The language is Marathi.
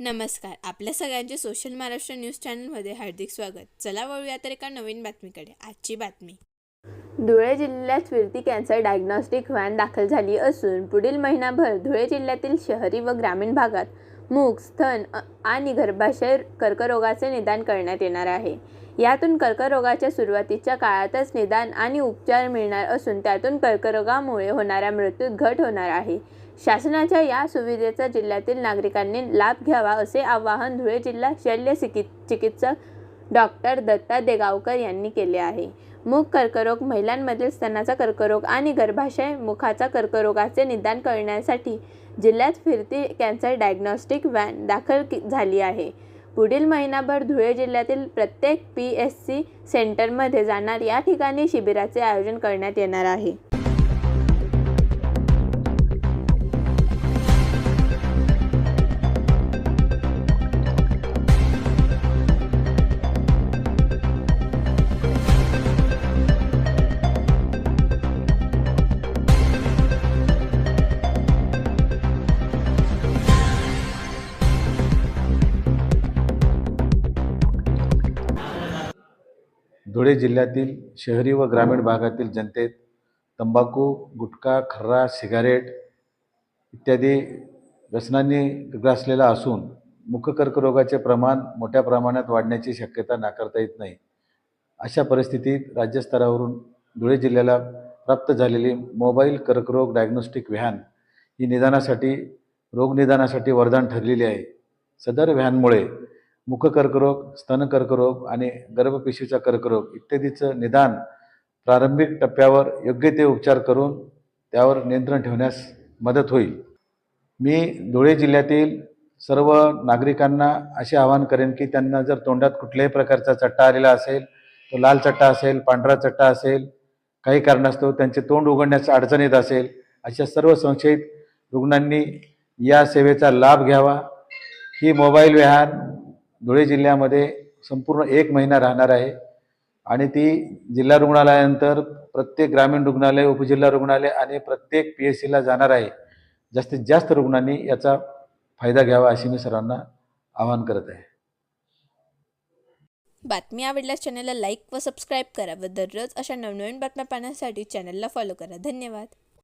नमस्कार. आपल्या सगळ्यांचे सोशल महाराष्ट्र न्यूज चॅनलमध्ये हार्दिक स्वागत. चला वळूया तर एका नवीन बातमीकडे. आजची बातमी. धुळे जिल्ह्यात फिरती कॅन्सर डायग्नॉस्टिक व्हॅन दाखल झाली असून पुढील महिनाभर धुळे जिल्ह्यातील शहरी व ग्रामीण भागात मूग स्तन आणि गर्भाशय कर्करोगाचे निदान करण्यात येणार आहे. यातून कर्करोगाच्या सुरुवातीच्या काळातच निदान आणि उपचार मिळणार असून त्यातून कर्करोगामुळे होणाऱ्या मृत्यूत घट होणार आहे. शासनाच्या या सुविधेचा जिल्ह्यातील नागरिकांनी लाभ घ्यावा असे आवाहन धुळे जिल्हा शल्य चिकित्सक डॉक्टर दत्ता देगावकर यांनी केले आहे. मूग कर्करोग महिलांमधील स्तनाचा कर्करोग आणि गर्भाशय मुखाचा कर्करोगाचे निदान करण्यासाठी जिल्ह्यात फिरती कॅन्सर डायग्नॉस्टिक व्हॅन दाखल की- झाली आहे. पुढील महिनाभर धुळे जिल्ह्यातील प्रत्येक पी एस सी सेंटरमध्ये जाणार या ठिकाणी शिबिराचे आयोजन करण्यात येणार आहे. धुळे जिल्ह्यातील शहरी व ग्रामीण भागातील जनतेत तंबाखू गुटखा खर्रा सिगारेट इत्यादी व्यसनांनी ग्रासलेला असून मुख कर्करोगाचे प्रमाण मोठ्या प्रमाणात वाढण्याची शक्यता नाकारता येत नाही. अशा परिस्थितीत राज्यस्तरावरून धुळे जिल्ह्याला प्राप्त झालेली मोबाईल कर्करोग डायग्नोस्टिक व्हॅन ही निदानासाठी रोगनिदानासाठी वरदान ठरलेली आहे. सदर व्हॅनमुळे मुख कर्करोग स्तन कर्करोग आणि गर्भपेशीचा कर्करोग इत्यादीचं निदान प्रारंभिक टप्प्यावर योग्य ते उपचार करून त्यावर नियंत्रण ठेवण्यास मदत होईल. मी धुळे जिल्ह्यातील सर्व नागरिकांना असे आवाहन करेन की त्यांना जर तोंडात कुठल्याही प्रकारचा चट्टा आलेला असेल तो लाल चट्टा असेल पांढरा चट्टा असेल काही कारणास्तव त्यांचे तोंड उघडण्यास अडचण येत असेल अशा सर्व संशयित रुग्णांनी या सेवेचा लाभ घ्यावा. ही मोबाईल व्हॅन धुळे जिल्ह्यामध्ये संपूर्ण एक महिना राहणार आहे. आणि ती जिल्हा रुग्णालयानंतर प्रत्येक ग्रामीण रुग्णालय उपजिल्हा रुग्णालय आणि प्रत्येक पी एच सीला जाणार आहे. जास्तीत जास्त रुग्णांनी याचा फायदा घ्यावा अशी मी सर्वांना आवाहन करत आहे. बातमी आवडल्यास चॅनलला लाईक व सबस्क्राईब करा व दररोज अशा नवनवीन बातम्या पाहण्यासाठी चॅनलला फॉलो करा. धन्यवाद.